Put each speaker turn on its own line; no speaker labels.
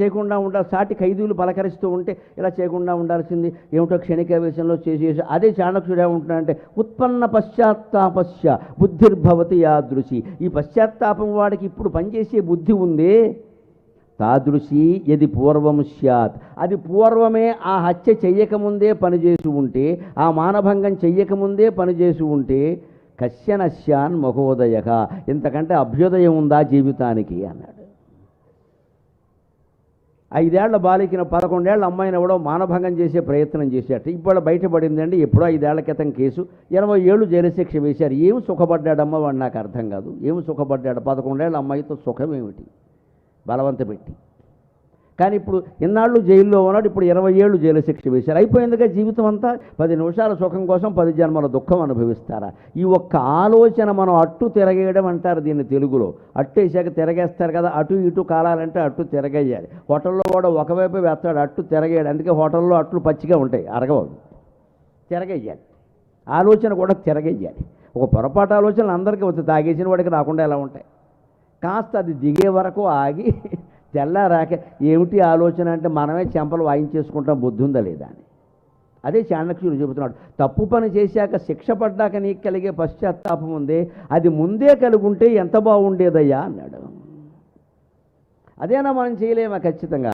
చేయకుండా ఉండాలి. సాటి ఖైదీలు పలకరిస్తూ ఉంటే ఇలా చేయకుండా ఉండాల్సింది. ఏమిటో క్షణికావేశంలో చేసేసి అదే చాణక్యుడు ఏమంటున్నాడంటే ఉత్పన్న పశ్చాత్తాపశ్య బుద్ధిర్భవతి యాదృశి. ఈ పశ్చాత్తాపం వాడికి ఇప్పుడు పనిచేసే బుద్ధి ఉందే? తాదృశి ఎది పూర్వం స్యాత్. అది పూర్వమే ఆ హత్య చెయ్యకముందే పనిచేసి ఉంటే ఆ మానభంగం చెయ్యకముందే పనిచేసి ఉంటే కశ్యనశ్యాన్ మహోదయ. ఇంతకంటే అభ్యుదయం ఉందా జీవితానికి? అన్నాడు. ఐదేళ్ళ బాలికిన పదకొండేళ్ళ అమ్మాయిని ఎవడో మానభంగం చేసే ప్రయత్నం చేశాట ఇప్పుడు బయటపడిందండి ఎప్పుడో ఐదేళ్ళ క్రితం కేసు. ఇరవై ఏళ్ళు జైలు శిక్ష వేశారు. ఏం సుఖపడ్డాడమ్మ వాడు నాకు అర్థం కాదు. ఏం సుఖపడ్డాడు? పదకొండేళ్ళ అమ్మాయితో సుఖం ఏమిటి? బలవంత పెట్టి. కానీ ఇప్పుడు ఇన్నాళ్ళు జైల్లో ఉన్నాడు ఇప్పుడు ఇరవై ఏళ్ళు జైలు శిక్ష వేశారు. అయిపోయిందిగా జీవితం అంతా పది నిమిషాల సుఖం కోసం పది జన్మల దుఃఖం అనుభవిస్తారా? ఈ ఒక్క ఆలోచన మనం అట్టు తిరగేయడం అంటారు దీన్ని తెలుగులో. అట్టు వేసాక తిరగేస్తారు కదా అటు ఇటు కాలాలంటే అట్టు తిరగేయాలి. హోటల్లో కూడా ఒకవైపు వేస్తాడు అట్టు తిరగేయాలి. అందుకే హోటల్లో అట్లు పచ్చిగా ఉంటాయి అరగవు. తిరగేయాలి. ఆలోచన కూడా తిరగేయాలి. ఒక పొరపాటు ఆలోచనలు అందరికీ వచ్చి తాగేసిన వాడికి రాకుండా ఎలా ఉంటాయి? కాస్త అది దిగే వరకు ఆగి తెల్లారాక ఏమిటి ఆలోచన అంటే మనమే చెంపలు వాయించేసుకుంటాం బుద్ధి ఉందా లేదా అని. అదే చాణక్యుడు చెబుతున్నాడు తప్పు పని చేశాక శిక్ష పడ్డాక నీకు కలిగే పశ్చాత్తాపం ఉంది అది ముందే కలుగుంటే ఎంత బాగుండేదయ్యా అన్నాడు. అదేనా మనం చేయలేమా ఖచ్చితంగా?